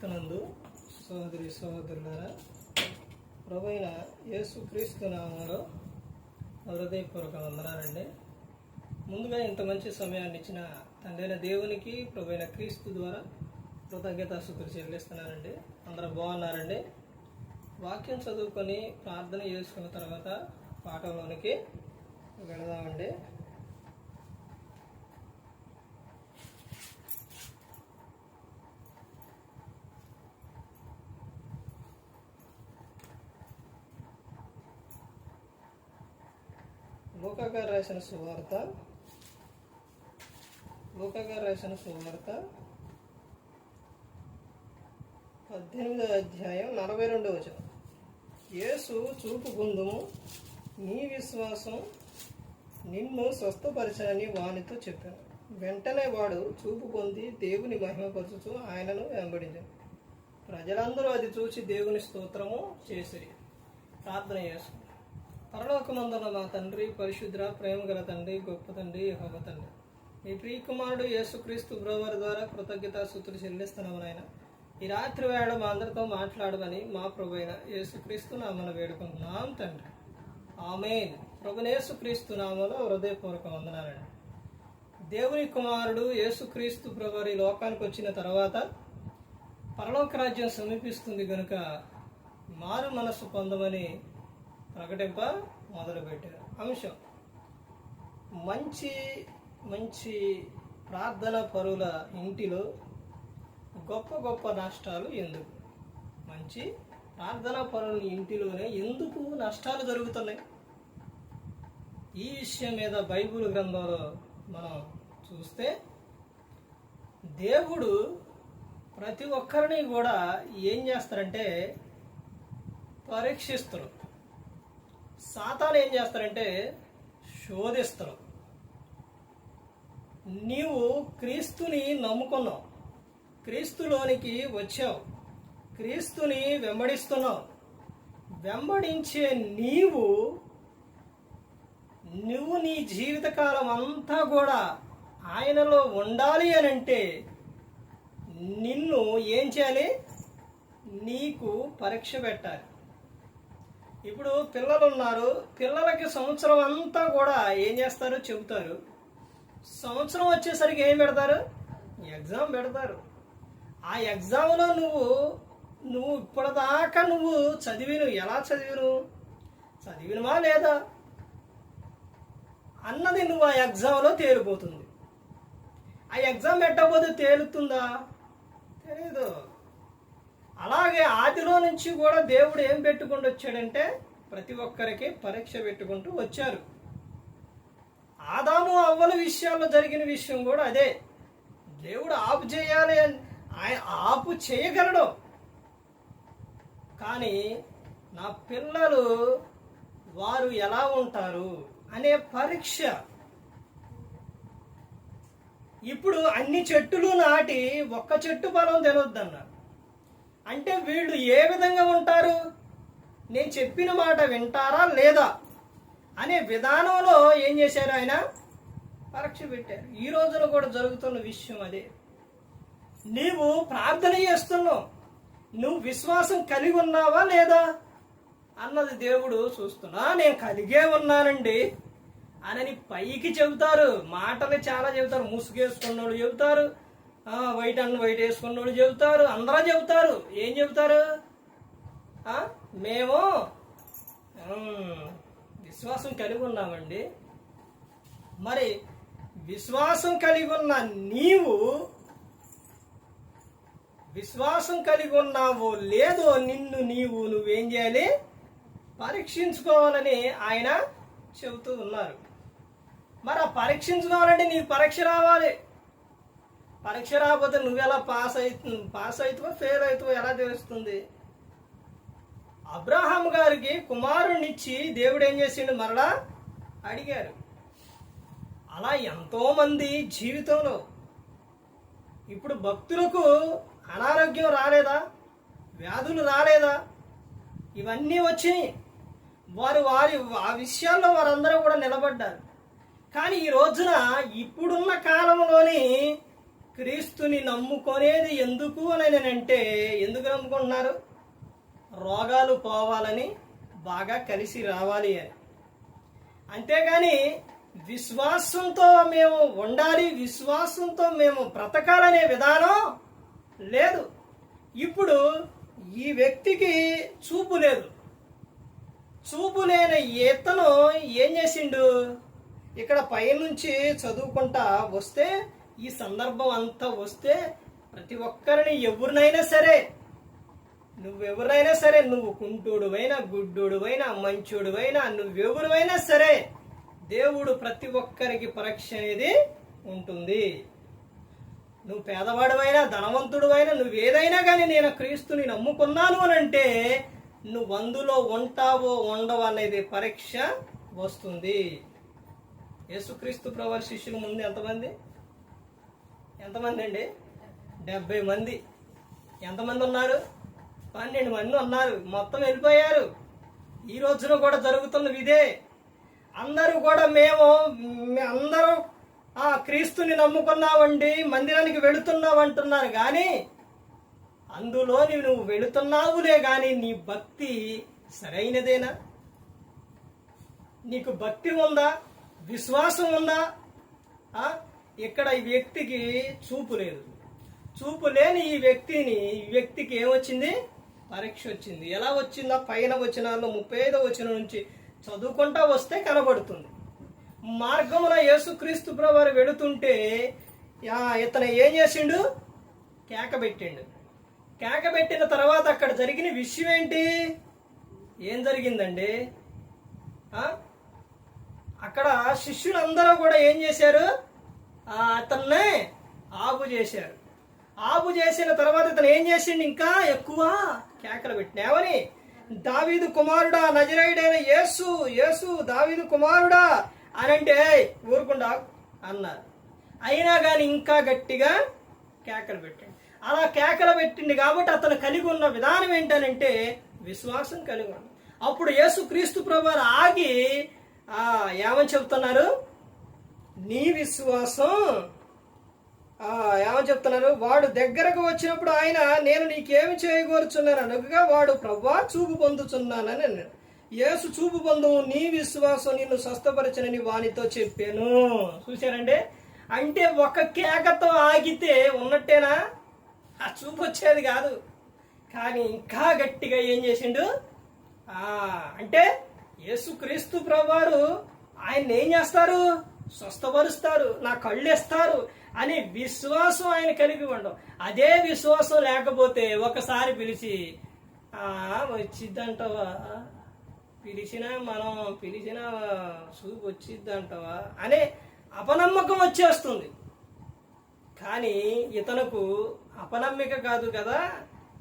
క్రీస్తునందు సోదరి సోదరులారా ప్రభైన యేసు క్రీస్తు నామంలో హృదయపూర్వక వందనాలండి. ముందుగా ఇంత మంచి సమయాన్ని ఇచ్చిన తండ్రైన దేవునికి ప్రభైన క్రీస్తు ద్వారా కృతజ్ఞతాస్తుతులు చెల్లిస్తున్నానండి. అందరూ బాగున్నారండి? వాక్యం చదువుకొని ప్రార్థన చేసుకున్న తర్వాత పాఠంలోనికి వెళదామండి. లూకాగారు రాసిన సువార్త. లూకాగారు రాసిన సువార్త. పద్దెనిమిదో అధ్యాయం నలభై రెండవ వచనం. యేసు చూపు గుందుము నీ విశ్వాసం నిన్ను స్వస్థపరచని వానితో చెప్పాను. వెంటనే వాడు చూపు పొంది దేవుని మహిమపరచుతూ ఆయనను వెంబడించాడు. ప్రజలందరూ అది చూసి దేవుని స్తోత్రము చేసిరి. ప్రార్థన చేసుకున్నారు పరలోకమందున మా తండ్రి పరిశుద్ర ప్రేమ గల తండ్రి గొప్ప తండ్రి యెహోవా తండ్రి. మీ ప్రియకుమారుడు యేసుక్రీస్తు బ్రోవర్ ద్వారా కృతజ్ఞత సుతులు చెల్లిస్తున్నాము నాయన. ఈ రాత్రి వేళ మా అందరితో మాట్లాడమని మా ప్రభు అయిన యేసుక్రీస్తు నామను వేడుకుంటున్నాం తండ్రి. ఆమె ప్రభునేసుక్రీస్తు నామలో హృదయపూర్వక వందనాలండి. దేవుని కుమారుడు యేసుక్రీస్తు ప్రభు ఈ లోకానికి వచ్చిన తర్వాత పరలోక రాజ్యం సమీపిస్తుంది కనుక మారు మనస్సు పొందమని ప్రకటింప మొదలుపెట్టారు. అంశం. మంచి మంచి ప్రార్థన పరుల ఇంటిలో గొప్ప గొప్ప నష్టాలు ఎందుకు? మంచి ప్రార్థన పరుల ఇంటిలోనే ఎందుకు నష్టాలు జరుగుతున్నాయి? ఈ విషయం మీద బైబిల్ గ్రంథంలో మనం చూస్తే దేవుడు ప్రతి ఒక్కరిని కూడా ఏం చేస్తారంటే పరీక్షిస్తారు సాతాను ఏం చేస్తారంటే శోధిస్తారు. నీవు క్రీస్తుని నమ్ముకున్నావు. క్రీస్తులోనికి వచ్చావు. క్రీస్తుని వెంబడిస్తున్నావు. వెంబడించే నీవు నువ్వు నీ జీవితకాలం అంతా కూడా ఆయనలో ఉండాలి అని అంటే నిన్ను ఏం చేయాలి? నీకు పరీక్ష పెట్టాలి. ఇప్పుడు పిల్లలు ఉన్నారు. పిల్లలకి సంవత్సరం అంతా కూడా ఏం చేస్తారు? చెబుతారు. సంవత్సరం వచ్చేసరికి ఏం పెడతారు? ఎగ్జామ్ పెడతారు. ఆ ఎగ్జామ్లో నువ్వు నువ్వు ఇప్పటిదాకా నువ్వు చదివిను. ఎలా చదివిను? చదివినవా లేదా? అన్నది నువ్వు ఆ ఎగ్జామ్లో తేలిపోతుంది. ఆ ఎగ్జామ్ పెట్టకపోతే తేలుతుందా? తెలీదు. అలాగే ఆదిలో నుంచి కూడా దేవుడు ఏం పెట్టుకుంటూ వచ్చాడంటే ప్రతి ఒక్కరికి పరీక్ష పెట్టుకుంటూ వచ్చారు. ఆదాము అవ్వల విషయాల్లో జరిగిన విషయం కూడా అదే. దేవుడు ఆపు చేయాలి అని ఆయన ఆపు చేయగలడు. కానీ నా పిల్లలు వారు ఎలా ఉంటారు అనే పరీక్ష. ఇప్పుడు అన్ని చెట్టులు నాటి ఒక్క చెట్టు బలం తెలియద్దన్నారు అంటే వీళ్ళు ఏ విధంగా ఉంటారు? నేను చెప్పిన మాట వింటారా లేదా? అనే విధానంలో ఏం చేశారు ఆయన? పరీక్ష పెట్టారు. ఈ రోజున కూడా జరుగుతున్న విషయం అదే. నీవు ప్రార్థన చేస్తున్నావు. నువ్వు విశ్వాసం కలిగి ఉన్నావా లేదా? అన్నది దేవుడు చూస్తున్నా నేను కలిగే ఉన్నానండి. అనని పైకి చెబుతారు. మాటలు చాలా చెబుతారు. ముసుగేసుకున్నోళ్ళు చెబుతారు. వైట్ అన్న వైట్ వేసుకున్నోళ్ళు చెబుతారు అందరూ చెబుతారు. ఏం చెబుతారు? మేము విశ్వాసం కలిగి ఉన్నామండి. మరి విశ్వాసం కలిగి ఉన్న నీవు విశ్వాసం కలిగి ఉన్నావో లేదో నిన్ను నీవు నువ్వేం చేయాలి? పరీక్షించుకోవాలని ఆయన చెబుతూ ఉన్నారు. మరి ఆ పరీక్షించుకోవాలంటే నీకు పరీక్ష రావాలి. పరీక్ష రాకపోతే నువ్వెలా పాస్ అవుతు పాస్ అవుతావో ఫెయిల్ అవుతావో ఎలా తెలుస్తుంది? అబ్రహాం గారికి కుమారునిచ్చి దేవుడు ఏం చేసిండు? మరలా అడిగారు. అలా ఎంతోమంది జీవితంలో ఇప్పుడు భక్తులకు అనారోగ్యం రాలేదా? వ్యాధులు రాలేదా? ఇవన్నీ వచ్చినాయి. వారు వారి ఆ విషయాల్లో వారందరూ కూడా నిలబడ్డారు. కానీ ఈ రోజున ఇప్పుడున్న కాలంలోని క్రీస్తుని నమ్ముకునేది ఎందుకు అని అంటే ఎందుకు నమ్ముకుంటున్నారు? రోగాలు పోవాలని బాగా కలిసి రావాలి అని. అంతేగాని విశ్వాసంతో మేము ఉండాలి విశ్వాసంతో మేము బ్రతకాలనే విధానం లేదు. ఇప్పుడు ఈ వ్యక్తికి చూపు లేదు. చూపు లేని ఇతను ఏం చేసిండు? ఇక్కడ పైనుంచి చదువుకుంటా వస్తే ఈ సందర్భం అంతా వస్తే ప్రతి ఒక్కరిని ఎవరినైనా సరే నువ్వెవరైనా సరే నువ్వు కుంటుడువైనా గుడ్డుడువైనా మంచుడువైనా నువ్వెవరువైనా సరే దేవుడు ప్రతి ఒక్కరికి పరీక్ష అనేది ఉంటుంది. నువ్వు పేదవాడువైనా ధనవంతుడువైనా నువ్వేదైనా కానీ నేను క్రీస్తుని నమ్ముకున్నాను అని అంటే నువ్వు అందులో ఉంటావో ఉండవో అనేది పరీక్ష వస్తుంది. యేసుక్రీస్తు ప్రభు శిష్యుల ముందు ఎంతమంది? ఎంతమంది అండి? డెబ్బై మంది. ఎంతమంది ఉన్నారు? పన్నెండు మంది ఉన్నారు. మొత్తం వెళ్ళిపోయారు. ఈ రోజున కూడా జరుగుతున్నది ఇదే. అందరూ కూడా మేము అందరూ ఆ క్రీస్తుని నమ్ముకున్నామండి మందిరానికి వెళుతున్నావు అంటున్నారు కానీ అందులో నువ్వు వెళుతున్నావులే కానీ నీ భక్తి సరైనదేనా? నీకు భక్తి ఉందా? విశ్వాసం ఉందా? ఇక్కడ ఈ వ్యక్తికి చూపు లేదు. చూపు లేని ఈ వ్యక్తిని ఈ వ్యక్తికి ఏమొచ్చింది? పరీక్ష వచ్చింది. ఎలా వచ్చిందా? పైన వచనాల్లో ముప్పై ఐదో వచనం నుంచి చదువుకుంటా వస్తే కనబడుతుంది. మార్గమున యేసుక్రీస్తు ప్రభువారు వెళుతుంటే ఇతను ఏం చేసిండు? కేకబెట్టిండు. కేకబెట్టిన తర్వాత అక్కడ జరిగిన విషయం ఏంటి? ఏం జరిగిందండి? అక్కడ శిష్యులందరూ కూడా ఏం చేశారు? ఆ, అతన్నే ఆపు చేశారు ఆపు చేసిన తర్వాత ఇతను ఏం చేసిండు ఇంకా? ఎక్కువ కేకలు పెట్టినావని దావీదు కుమారుడా నజరైడైన యేసు యేసు దావీదు కుమారుడా అని అంటే ఊరుకుండా అన్నారు. అయినా కానీ ఇంకా గట్టిగా కేకలు పెట్టాడు. అలా కేకలు పెట్టింది కాబట్టి అతను కలిగి ఉన్న విధానం ఏంటనంటే విశ్వాసం కలిగి ఉంది. అప్పుడు యేసు క్రీస్తు ప్రభు ఆగి ఏమని చెప్తున్నారు నీ విశ్వాసం ఏమని చెప్తున్నారు వాడు దగ్గరకు వచ్చినప్పుడు ఆయన నేను నీకేమి చేయగోరుచున్నాను? అనగా వాడు ప్రభా చూపు పొందుచున్నానని అన్నాడు. యేసు చూపు పొందు నీ విశ్వాసం నిన్ను స్వస్థపరచనని వానితో చెప్పాను. చూశారండి? అంటే ఒక కేకతో ఆగితే ఉన్నట్టేనా? ఆ చూపు వచ్చేది కాదు. కానీ ఇంకా గట్టిగా ఏం చేసిండు? ఆ, అంటే యేసుక్రీస్తు ప్రభువారు ఆయన ఏం చేస్తారు? స్వస్థపరుస్తారు నా కళ్ళు ఇస్తారు అనే విశ్వాసం ఆయన కలిగి ఉండవు అదే విశ్వాసం లేకపోతే ఒకసారి పిలిచి ఆ వచ్చిద్దంటావా? పిలిచినా మనం పిలిచిన చూపు వచ్చిద్దంటావా? అనే అపనమ్మకం వచ్చేస్తుంది. కానీ ఇతనుకు అపనమ్మిక కాదు కదా.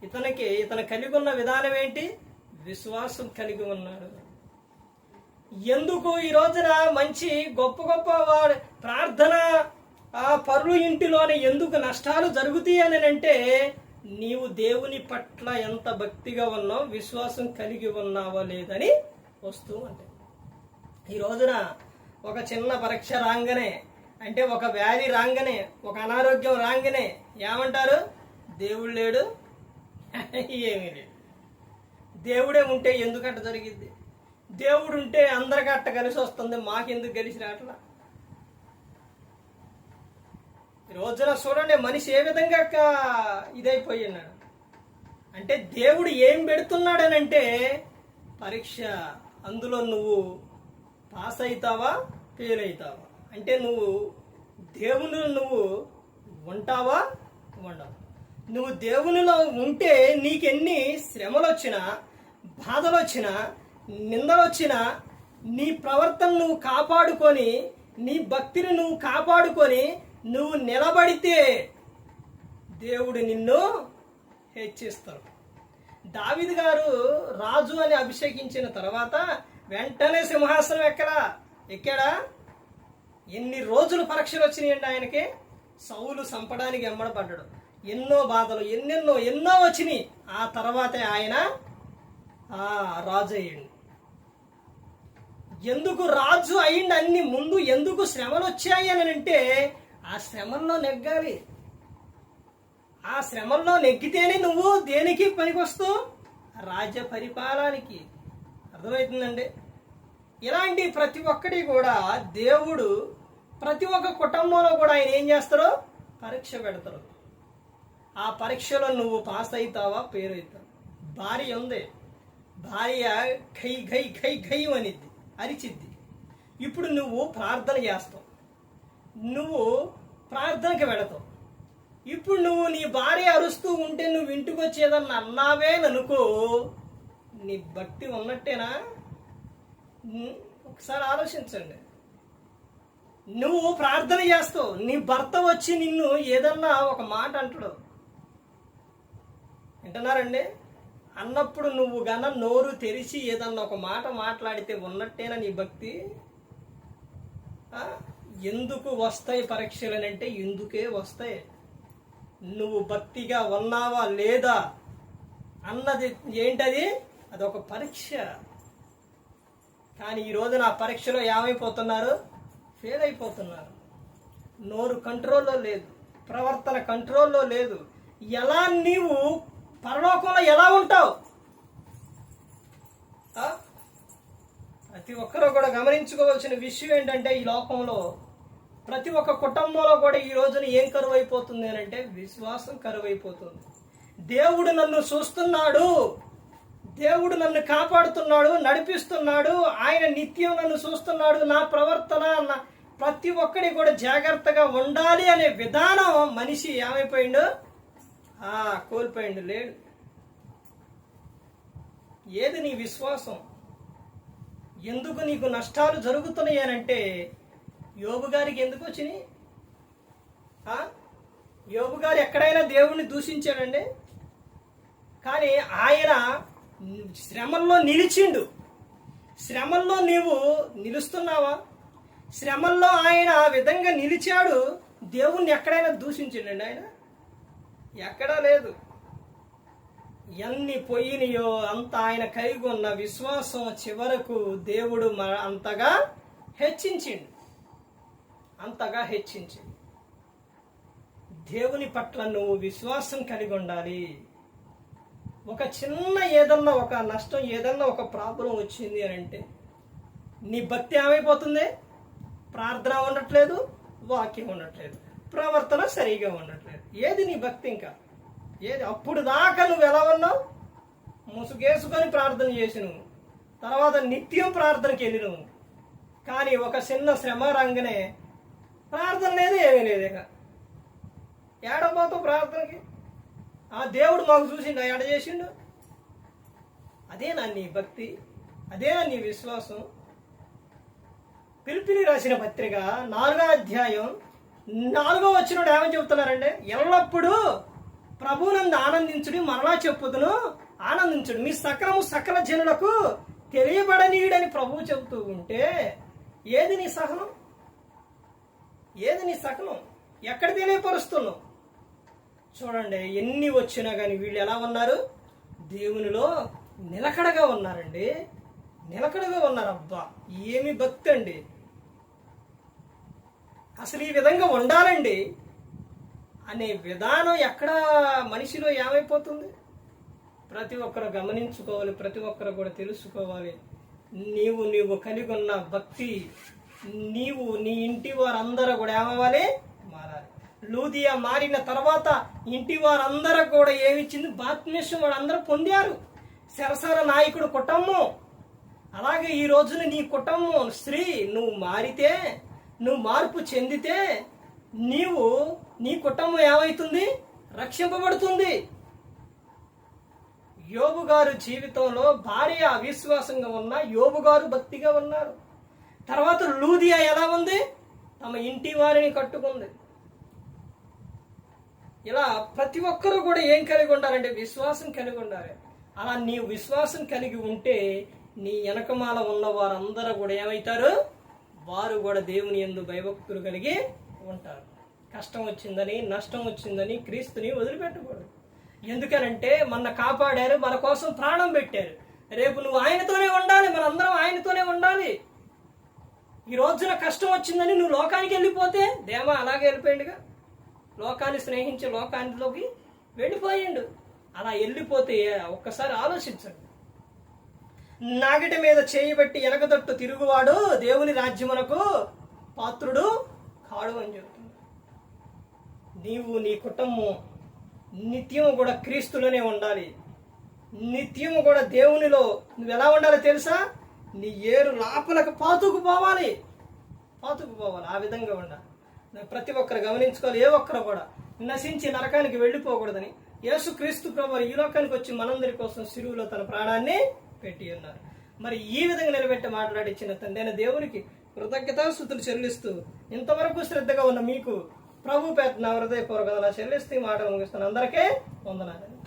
ఇతనికి ఇతను కలిగి ఉన్న విధానం ఏంటి? విశ్వాసం కలిగి ఉన్నాడు. ఎందుకు ఈ రోజున మంచి గొప్ప గొప్ప వారి ప్రార్థన ఆ పరులు ఇంటిలోనే ఎందుకు నష్టాలు జరుగుతాయి అని అంటే నీవు దేవుని పట్ల ఎంత భక్తిగా ఉన్నావు విశ్వాసం కలిగి ఉన్నావో లేదని వస్తూ ఉంటాయి ఈ రోజున ఒక చిన్న పరీక్ష రాగానే అంటే ఒక వ్యాధి రాగానే ఒక అనారోగ్యం రాగానే ఏమంటారు? దేవుడు లేడు ఏమీ లేడు దేవుడే ఉంటే ఎందుకంట జరిగిద్ది దేవుడు ఉంటే అందరికట్ట కలిసి వస్తుంది మాకెందుకు కలిసి రావట్లా రోజున చూడండి మనిషి ఏ విధంగా ఇదైపోయినాడు ఉన్నాడు? అంటే దేవుడు ఏం పెడుతున్నాడనంటే పరీక్ష అందులో నువ్వు పాస్ అవుతావా ఫెయిల్ అవుతావా అంటే నువ్వు దేవునిలో నువ్వు ఉంటావా ఉండవు? నువ్వు దేవునిలో ఉంటే నీకెన్ని శ్రమలు వచ్చినా బాధలు వచ్చినా నిందలు వచ్చినా నీ ప్రవర్తన నువ్వు కాపాడుకొని నీ భక్తిని నువ్వు కాపాడుకొని నువ్వు నిలబడితే దేవుడు నిన్ను హెచ్చిస్తాడు. దావిద్ గారు రాజు అని అభిషేకించిన తర్వాత వెంటనే సింహాసనం ఎక్కడా? ఎక్కాడా? ఎన్ని రోజులు పరీక్షలు వచ్చినాయండి ఆయనకి? సౌలు సంపడానికి ఎమ్మడపడ్డాడు ఎన్నో బాధలు ఎన్నెన్నో ఎన్నో వచ్చినాయి. ఆ తర్వాతే ఆయన రాజు అయ్యండి. ఎందుకు రాజు అయిండు అన్ని ముందు ఎందుకు శ్రమలు వచ్చాయి అని అంటే ఆ శ్రమంలో నెగ్గాలి. ఆ శ్రమంలో నెగ్గితేనే నువ్వు దేనికి పనికొస్తావు? రాజ్య పరిపాలనకి. అర్థమవుతుందండి? ఇలాంటి ప్రతి ఒక్కటి కూడా దేవుడు ప్రతి ఒక్క కుటుంబంలో కూడా ఆయన ఏం చేస్తారు పరీక్ష పెడతారు ఆ పరీక్షలో నువ్వు పాస్ అవుతావా పేరు అవుతావు భార్య ఉంది. భార్య ఘై ఘై ఘై ఘై అనిద్ది అరిచిద్ది ఇప్పుడు నువ్వు ప్రార్థన చేస్తావు. నువ్వు ప్రార్థనకి వెళతావు. ఇప్పుడు నువ్వు నీ భార్య అరుస్తూ ఉంటే నువ్వు ఇంటికి వచ్చేదన్న అన్నావే అనుకో నీ బట్టి ఉన్నట్టేనా? ఒకసారి ఆలోచించండి. నువ్వు ప్రార్థన చేస్తావు. నీ భర్త వచ్చి నిన్ను ఏదన్నా ఒక మాట అంటాడు. వింటున్నారండి? అన్నప్పుడు నువ్వు గన నోరు తెరిచి ఏదన్నా ఒక మాట మాట్లాడితే ఉన్నట్టేనా నీ భక్తి? ఎందుకు వస్తాయి పరీక్షలు అని అంటే ఎందుకే వస్తాయి. నువ్వు భక్తిగా ఉన్నావా లేదా అన్నది ఏంటది? అదొక పరీక్ష. కానీ ఈరోజు నా పరీక్షలో ఏమైపోతున్నారు? ఫెయిల్ అయిపోతున్నారు నోరు కంట్రోల్లో లేదు. ప్రవర్తన కంట్రోల్లో లేదు. ఎలా నీవు పరలోకంలో ఎలా ఉంటావు? ప్రతి ఒక్కరూ కూడా గమనించుకోవాల్సిన విషయం ఏంటంటే ఈ లోకంలో ప్రతి ఒక్క కుటుంబంలో కూడా ఈ రోజున ఏం కరువు అయిపోతుంది అని అంటే విశ్వాసం కరువు అయిపోతుంది దేవుడు నన్ను చూస్తున్నాడు. దేవుడు నన్ను కాపాడుతున్నాడు నడిపిస్తున్నాడు. ఆయన నిత్యం నన్ను చూస్తున్నాడు. నా ప్రవర్తన నా ప్రతి ఒక్కడి కూడా జాగ్రత్తగా ఉండాలి అనే విధానం మనిషి ఏమైపోయిండు? కోల్పోయిండు లేడు. ఏది నీ విశ్వాసం? ఎందుకు నీకు నష్టాలు జరుగుతున్నాయి అంటే యోగు గారికి ఎందుకు వచ్చినాయి? యోగు గారు ఎక్కడైనా దేవుణ్ణి దూషించాడండి. కానీ ఆయన శ్రమల్లో నిలిచిండు. శ్రమల్లో నీవు నిలుస్తున్నావా? శ్రమల్లో ఆయన ఆ విధంగా నిలిచాడు దేవుణ్ణి ఎక్కడైనా దూషించిండండి ఆయన? ఎక్కడా లేదు. ఎన్ని పోయినాయో అంత ఆయన కలిగి విశ్వాసం చివరకు దేవుడు మ- అంతగా హెచ్చించిండు. అంతగా హెచ్చించిండు. దేవుని పట్ల నువ్వు విశ్వాసం కలిగి ఉండాలి ఒక చిన్న ఏదన్నా ఒక నష్టం ఏదన్నా ఒక ప్రాబ్లం వచ్చింది అని అంటే నీ భక్తి ఏమైపోతుంది? ప్రార్థన ఉండట్లేదు వాక్యం ఉండట్లేదు. ప్రవర్తన సరిగా ఉండట్లేదు. ఏది నీ భక్తి ఇంకా? ఏది? అప్పుడు దాకా నువ్వు ఎలా ఉన్నావు? ముసుగేసుకొని ప్రార్థన చేసి నువ్వు. తర్వాత నిత్యం ప్రార్థనకి వెళ్ళి నువ్వు. కానీ ఒక చిన్న శ్రమ రంగనే ప్రార్థన లేదు ఏమీ లేదు ఇక. ఏడపోతావు ప్రార్థనకి? ఆ దేవుడు మాకు చూసిండు ఎడ చేసిండు? అదేనా నీ భక్తి అదేనా నీ విశ్వాసం. పిలిపిలి రాసిన పత్రిక నాలుగో అధ్యాయం నాలుగో వచ్చినప్పుడు ఏమని చెబుతున్నారంటే ఎల్లప్పుడూ ప్రభునందు ఆనందించుడి మరలా చెప్పుదును ఆనందించుడు. మీ సకలము సకల జనులకు తెలియబడనీయుడని ప్రభువు చెబుతూ ఉంటే ఏది నీ సహనం? ఏది నీ సకలం ఎక్కడ తెలియపరుస్తున్నావు? చూడండి ఎన్ని వచ్చినా కానీ వీళ్ళు ఎలా ఉన్నారు? దేవునిలో నిలకడగా ఉన్నారండి. నిలకడగా ఉన్నారు అబ్బా ఏమి భక్తి అండి. అసలు ఈ విధంగా ఉండాలండి అనే విధానం ఎక్కడ మనిషిలో ఏమైపోతుంది? ప్రతి ఒక్కరు గమనించుకోవాలి ప్రతి ఒక్కరు కూడా తెలుసుకోవాలి. నీవు నీవు కలిగి ఉన్న భక్తి నీవు నీ ఇంటి వారందరూ కూడా ఏమవ్వాలి? మారాలి. లూదియా మారిన తర్వాత ఇంటి వారందరూ కూడా ఏమిచ్చింది? బాప్తిష్యం వాళ్ళందరూ పొందారు. సరసర నాయకుడు కుటుంబం. అలాగే ఈ రోజున నీ కుటుంబం స్త్రీ నువ్వు మారితే నువ్వు మార్పు చెందితే నీవు నీ కుటుంబం ఏమవుతుంది రక్షింపబడుతుంది. యోబు గారు జీవితంలో భార్య అవిశ్వాసంగా ఉన్న యోబు గారు భక్తిగా ఉన్నారు. తర్వాత లూదియా ఎలా ఉంది? తమ ఇంటి వారిని కట్టుకుంది. ఇలా ప్రతి ఒక్కరూ కూడా ఏం కలిగి ఉండాలంటే విశ్వాసం కలిగి ఉండాలి. అలా నీ విశ్వాసం కలిగి ఉంటే నీ వెనకమాల ఉన్న వారందరూ కూడా ఏమవుతారు? వారు కూడా దేవుని ఎందు భయభక్తులు కలిగి ఉంటారు. కష్టం వచ్చిందని నష్టం వచ్చిందని క్రీస్తుని వదిలిపెట్టకూడదు. ఎందుకనంటే మన కాపాడారు మన కోసం ప్రాణం పెట్టారు. రేపు నువ్వు ఆయనతోనే ఉండాలి మనందరం ఆయనతోనే ఉండాలి. ఈ రోజున కష్టం వచ్చిందని నువ్వు లోకానికి వెళ్ళిపోతే దేమా అలాగే వెళ్ళిపోయిండుగా లోకాన్ని స్నేహించి లోకానిలోకి వెళ్ళిపోయిండు. అలా వెళ్ళిపోతే ఒక్కసారి ఆలోచించండి. నాగిటి మీద చేయబట్టి ఎనకతట్టు తిరుగువాడు దేవుని రాజ్యమునకు పాత్రుడు కాడు అని చెప్తుంది. నీవు నీ కుటుంబం నిత్యము కూడా క్రీస్తులోనే ఉండాలి. నిత్యము కూడా దేవునిలో నువ్వు ఎలా ఉండాలో తెలుసా? నీ ఏరు లోపలకు పాతుకు పోవాలి. పాతుకు పోవాలి. ఆ విధంగా ఉండాలి. ప్రతి ఒక్కరు గమనించుకోవాలి. ఏ ఒక్కరు కూడా నశించి నరకానికి వెళ్ళిపోకూడదని. యేసు క్రీస్తు ప్రభు ఈ లోకానికి వచ్చి మనందరి కోసం సిరువులో తన ప్రాణాన్ని పెట్టి ఉన్నారు. మరి ఈ విధంగా నిలబెట్టి మాట్లాడించిన తండ్రి దేవునికి కృతజ్ఞతాస్థుతులు చెల్లిస్తూ ఇంతవరకు శ్రద్ధగా ఉన్న మీకు ప్రభు పేట నా చెల్లిస్తూ ఈ మాట ముగిస్తాను అందరికీ వందనాలు